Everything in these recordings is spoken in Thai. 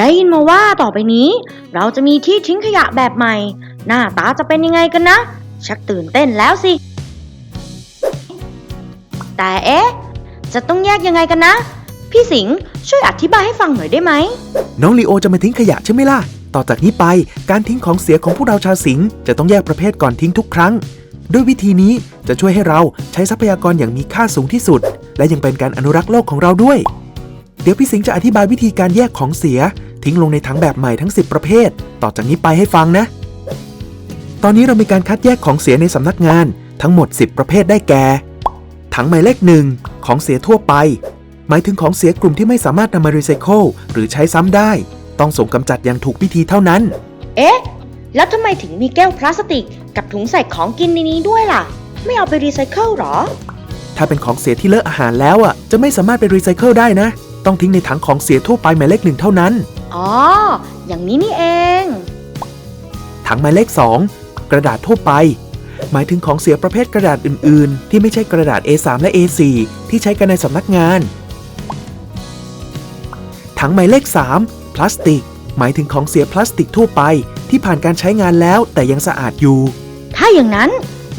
ได้ยินมาว่าต่อไปนี้ เราจะมีที่ทิ้งขยะแบบใหม่ หน้าตาจะเป็นยังไงกันนะ ชักตื่นเต้นแล้วสิ แต่เอ๊ะ จะต้องแยกยังไงกันนะ พี่สิงห์ช่วยอธิบายให้ฟังหน่อยได้ไหม น้องลีโอจะมาทิ้งขยะใช่ไหมล่ะ ต่อจากนี้ไปการทิ้งของเสียของพวกเราชาวสิงห์จะต้องแยกประเภทก่อนทิ้งทุกครั้ง ด้วยวิธีนี้จะช่วยให้เราใช้ทรัพยากรอย่างมีค่าสูงที่สุด และยังเป็นการอนุรักษ์โลกของเราด้วย เดี๋ยวพี่สิงห์จะอธิบายวิธีการแยกของเสีย ทิ้งลงในถังแบบใหม่ทั้ง 10 ประเภท ต่อจากนี้ไปให้ฟังนะ ตอนนี้เรามีการคัดแยกของเสียในสำนักงานทั้งหมด 10 ประเภทได้แก่ ถังหมายเลขหนึ่งของเสียทั่วไป หมายถึงของเสียกลุ่มที่ไม่สามารถนำมารีไซเคิลหรือใช้ซ้ำได้ ต้องส่งกำจัดอย่างถูกวิธีเท่านั้น เอ๊ะ แล้วทำไมถึงมีแก้วพลาสติก กับถุงใส่ของกินในนี้ด้วยล่ะ ไม่เอาไปรีไซเคิลหรอ ถ้าเป็นของเสียที่เลอะอาหารแล้วอะ จะไม่สามารถไปรีไซเคิลได้นะ ต้องทิ้งในถังของเสียทั่วไปหมายเลขหนึ่งเท่านั้น อ๋อ อย่างนี้นี่เอง ถังหมายเลข 2 กระดาษทั่วไป หมายถึงของเสียประเภทกระดาษอื่น ๆ ที่ไม่ใช่กระดาษ A3 และ A4 ที่ใช้กันในสำนักงาน ถังหมายเลข 3 พลาสติก หมายถึงของเสียพลาสติกทั่วไป ที่ผ่านการใช้งานแล้วแต่ยังสะอาดอยู่ ถ้าอย่างนั้น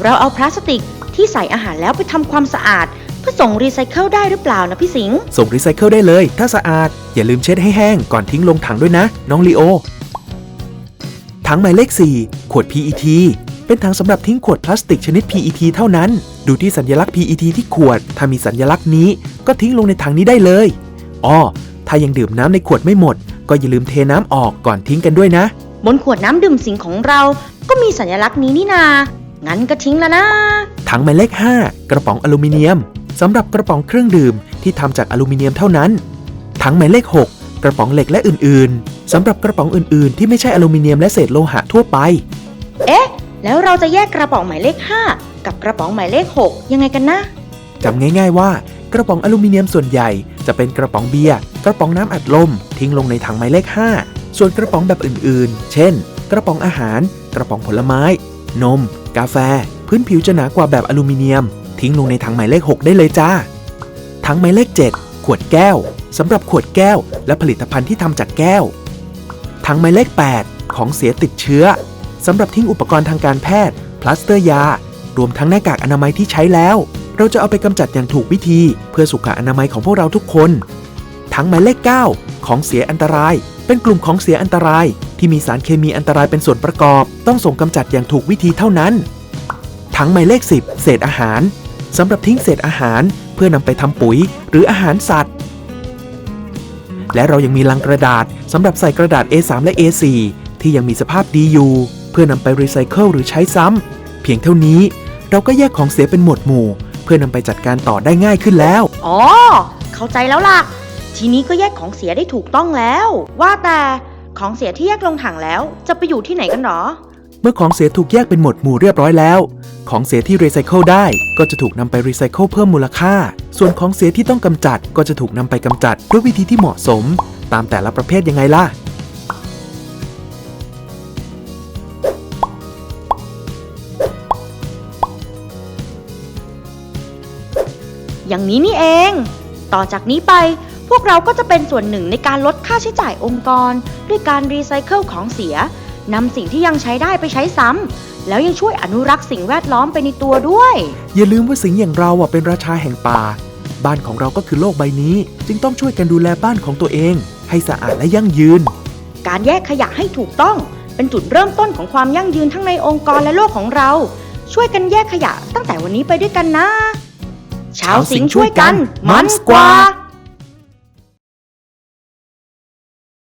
เราเอาพลาสติกที่ใส่อาหารแล้วไปทำความสะอาด เพื่อส่งรีไซเคิลได้หรือเปล่านะพี่สิงห์ส่งรีไซเคิลได้เลย ถ้าสะอาด อย่าลืมเช็ดให้แห้งก่อนทิ้งลงถังด้วยนะ น้องลีโอ ถังหมายเลข 4 ขวด PET เป็นถังสำหรับทิ้งขวดพลาสติกชนิด PET เท่านั้น ดูที่สัญลักษณ์ PET ที่ขวด ถ้ามีสัญลักษณ์นี้ ก็ทิ้งลงในถังนี้ได้เลยอ้อถ้ายังดื่มน้ำในขวดไม่หมด ก็อย่าลืมเทน้ำออกก่อนทิ้งกันด้วยนะ บนขวดน้ำดื่มสิงของเรา ก็มีสัญลักษณ์นี้นี่นา งั้นก็ทิ้งแล้วนะ ถังหมายเลข 5 กระป๋องอลูมิเนียม สำหรับกระป๋องเครื่องดื่มที่ทำจากอลูมิเนียมเท่านั้นถังหมายเลข 6 กระป๋องเหล็กและอื่นๆสำหรับกระป๋องอื่นๆ ที่ไม่ใช่อลูมิเนียมและเศษโลหะทั่วไป เอ๊ะ แล้วเราจะแยกกระป๋องหมายเลข 5 กับกระป๋องหมายเลข 6 ยังไงกันนะจำง่าย ๆว่า กระป๋องอลูมิเนียมส่วนใหญ่ จะเป็นกระป๋องเบียร์กระป๋องน้ำอัดลม ทิ้งลงในถังหมายเลข 5 ส่วนกระป๋องแบบอื่นๆ เช่น กระป๋องอาหาร กระป๋องผลไม้ นม กาแฟ พื้นผิวจะหนากว่าแบบอลูมิเนียม ทิ้งลงในถังหมายเลข 6 ได้เลยจ้า ถังหมายเลข 7 ขวดแก้วสำหรับขวดแก้ว และผลิตภัณฑ์ที่ทำจากแก้ว ถังหมายเลข 8 ของเสียติดเชื้อสำหรับทิ้งอุปกรณ์ทางการแพทย์ พลาสเตอร์ยา รวมทั้งหน้ากากอนามัยที่ใช้แล้ว เราจะเอาไปกำจัดอย่างถูกวิธี เพื่อสุขอนามัยของพวกเราทุกคน ถังหมายเลข 9 ของเสียอันตราย เป็นกลุ่มของเสียอันตราย ที่มีสารเคมีอันตรายเป็นส่วนประกอบ ต้องส่งกำจัดอย่างถูกวิธีเท่านั้นถังหมายเลข 10 เศษอาหาร สำหรับทิ้งเศษอาหารเพื่อนำไปทำปุ๋ยหรืออาหารสัตว์ และเรายังมีลังกระดาษสำหรับใส่กระดาษ A3 และ A4 ที่ยังมีสภาพดีอยู่เพื่อนำไปรีไซเคิลหรือใช้ซ้ำเพียงเท่านี้ เราก็แยกของเสียเป็นหมวดหมู่ เพื่อนำไปจัดการต่อได้ง่ายขึ้นแล้ว อ๋อ เข้าใจแล้วล่ะ ทีนี้ก็แยกของเสียได้ถูกต้องแล้ว ว่าแต่ของเสียที่แยกลงถังแล้ว จะไปอยู่ที่ไหนกันหรอ เมื่อของเสียถูกแยกเป็นหมวดหมู่เรียบร้อยแล้ว ของเสียที่รีไซเคิลได้ก็จะถูกนำไปรีไซเคิลเพิ่มมูลค่า ส่วนของเสียที่ต้องกำจัดก็จะถูกนำไปกำจัดด้วยวิธีที่เหมาะสม ตามแต่ละประเภทยังไงล่ะอย่างนี้นี่เอง ต่อจากนี้ไปพวกเราก็จะเป็นส่วนหนึ่งในการลดค่าใช้จ่ายองค์กร ด้วยการรีไซเคิลของเสีย นำสิ่งที่ยังใช้ได้ไปใช้ซ้ำแล้วยังช่วยอนุรักษ์สิ่งแวดล้อมไปในตัวด้วย อย่าลืมว่าสิงห์อย่างเราอะเป็นราชาแห่งป่า บ้านของเราก็คือโลกใบนี้ จึงต้องช่วยกันดูแลบ้านของตัวเอง ให้สะอาดและยั่งยืน การแยกขยะให้ถูกต้อง เป็นจุดเริ่มต้นของความยั่งยืนทั้งในองค์กรและโลกของเรา ช่วยกันแยกขยะตั้งแต่วันนี้ไปด้วยกันนะ ชาวสิงห์ช่วยกัน มันกว่า